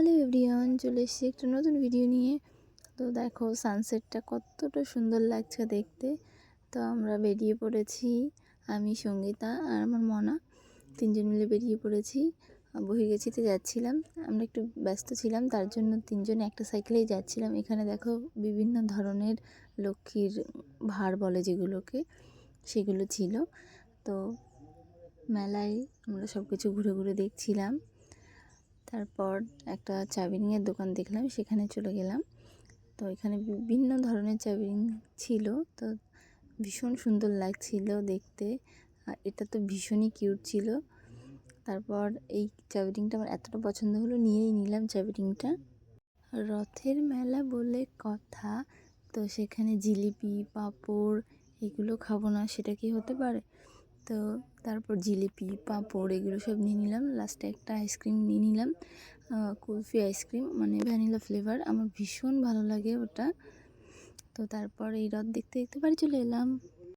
Hello everyone, চলে এসেছি একটা নতুন ভিডিও নিয়ে। তো দেখো সানসেটটা কতটা সুন্দর লাগছে দেখতে। তো আমরা বেরিয়ে পড়েছি, আমি, সঙ্গীতা আর আমার মনা। তিনজন মিলে বেরিয়ে পড়েছি বহির্গেছিতে যাচ্ছিলাম। আমরা একটু ব্যস্ত ছিলাম, তার জন্য তিনজন একটা সাইকেলেই যাচ্ছিলাম। এখানে দেখো, বিভিন্ন ধরনের লক্ষ্মীর ভার বলে যেগুলোকে, সেগুলো ছিল। তো মেলায় আমরা সব কিছু ঘুরে ঘুরে দেখছিলাম। তারপর একটা চাবিরিংয়ের দোকান দেখলাম, সেখানে চলে গেলাম। তো এখানে বিভিন্ন ধরনের চাবিরিং ছিল, তো ভীষণ সুন্দর লাগছিল দেখতে। এটা তো ভীষণই কিউট ছিল। তারপর এই চাবিরিংটা আমার এতটা পছন্দ হলো, নিয়েই নিলাম চাবিরিংটা রথের মেলা বলে কথা, তো সেখানে জিলিপি, পাঁপড় এগুলো খাব না, সেটা কি হতে পারে? তো তারপর জিলিপি, পাঁপড় এগুলো সব নিয়ে নিলাম। লাস্টে একটা আইসক্রিম নিয়ে নিলাম কুলফি আইসক্রিম মানে ভ্যানিলা ফ্লেভার আমার ভীষণ ভালো লাগে ওটা। তো তারপর এই রথ দেখতে দেখতে বাড়ি চলে এলাম।